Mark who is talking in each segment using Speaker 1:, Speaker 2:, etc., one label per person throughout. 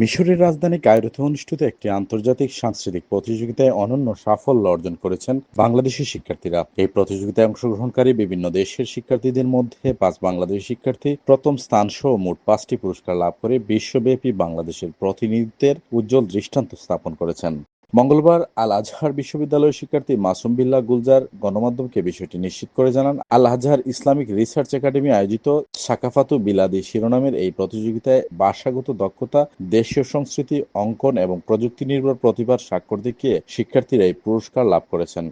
Speaker 1: মিশরের রাজধানী কায়রোতে অনুষ্ঠিত একটি আন্তর্জাতিক সাংস্কৃতিক প্রতিযোগিতায় অনন্য সাফল্য অর্জন করেছেন বাংলাদেশের শিক্ষার্থীরা। এই প্রতিযোগিতায় অংশগ্রহণকারী বিভিন্ন দেশের শিক্ষার্থীদের মধ্যে পাঁচ বাংলাদেশি শিক্ষার্থী প্রথম স্থান সহ মোট পাঁচটি পুরস্কার লাভ করে বিশ্বব্যাপী বাংলাদেশের প্রতিনিধিত্বের উজ্জ্বল দৃষ্টান্ত স্থাপন করেছেন। মঙ্গলবার আল আজহার বিশ্ববিদ্যালয়ের শিক্ষার্থী মাসুম বিল্লাহ গুলজার গণমাধ্যমকে বিষয়টি নিশ্চিত করে জানান। Al Azhar Islamic research academy আয়োজিত সাকাফাতু বিলাদি শিরোনামের এই প্রতিযোগিতায় ভাষাগত দক্ষতা, দেশীয় সংস্কৃতি, অঙ্কন এবং প্রযুক্তি নির্ভর প্রতিভার স্বাক্ষর দেখিয়ে শিক্ষার্থীরা এই পুরস্কার লাভ করেছেন।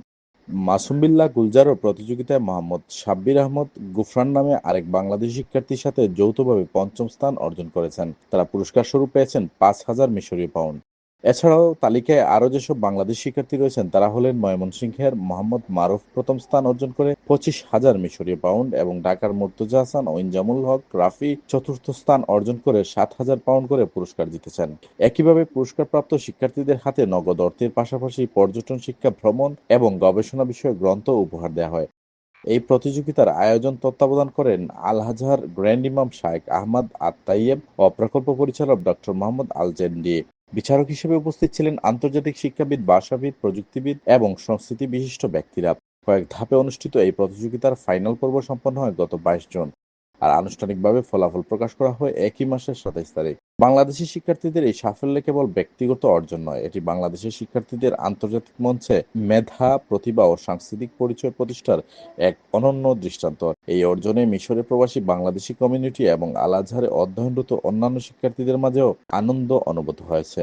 Speaker 1: মাসুম বিল্লাহ গুলজারও প্রতিযোগিতায় মোহাম্মদ সাব্বির আহমদ গুফরান নামে আরেক বাংলাদেশি শিক্ষার্থীর সাথে যৌথভাবে পঞ্চম স্থান অর্জন করেছেন। তারা পুরস্কার স্বরূপ পেয়েছেন পাঁচ হাজার মিশরীয় পাউন্ড। এছাড়াও তালিকায় আরও যেসব বাংলাদেশ শিক্ষার্থী রয়েছেন, তারা হলেন ময়মনসিংহের মোহাম্মদ মারুফ প্রথম স্থান অর্জন করে পঁচিশ হাজার মিশরীয় পাউন্ড এবং ঢাকার মুর্তজা হাসান ও ইনজামুল হক রাফি চতুর্থ স্থান অর্জন করে সাত হাজার পাউন্ড করে পুরস্কার জিতেছেন। একইভাবে পুরস্কারপ্রাপ্ত শিক্ষার্থীদের হাতে নগদ অর্থের পাশাপাশি পর্যটন শিক্ষা ভ্রমণ এবং গবেষণা বিষয়ক গ্রন্থ উপহার দেওয়া হয়। এই প্রতিযোগিতার আয়োজন তত্ত্বাবধান করেন আল হাজার গ্র্যান্ড ইমাম শায়েক আহমদ আত্তাইয়েব ও প্রকল্প পরিচালক ডক্টর মোহাম্মদ আল জেন্ডি বিচারক হিসেবে উপস্থিত ছিলেন আন্তর্জাতিক শিক্ষাবিদ, ভাষাবিদ, প্রযুক্তিবিদ এবং সংস্কৃতি বিশিষ্ট ব্যক্তিরা। কয়েক ধাপে অনুষ্ঠিত এই প্রতিযোগিতার ফাইনাল পর্ব সম্পন্ন হয় গত বাইশ জুন। আর আনুষ্ঠানিকভাবে ফলাফল প্রকাশ করা হয় একই মাসের সাতাইশ তারিখ। বাংলাদেশি শিক্ষার্থীদের এই সাফল্য কেবল ব্যক্তিগত অর্জন নয়, এটি বাংলাদেশের শিক্ষার্থীদের আন্তর্জাতিক মঞ্চে মেধা, প্রতিভা ও সাংস্কৃতিক পরিচয় প্রতিষ্ঠার এক অনন্য দৃষ্টান্ত। এই অর্জনে মিশরে প্রবাসী বাংলাদেশি কমিউনিটি এবং আল আজহারে অধ্যয়নরত অন্যান্য শিক্ষার্থীদের মাঝেও আনন্দ অনুভূত হয়েছে।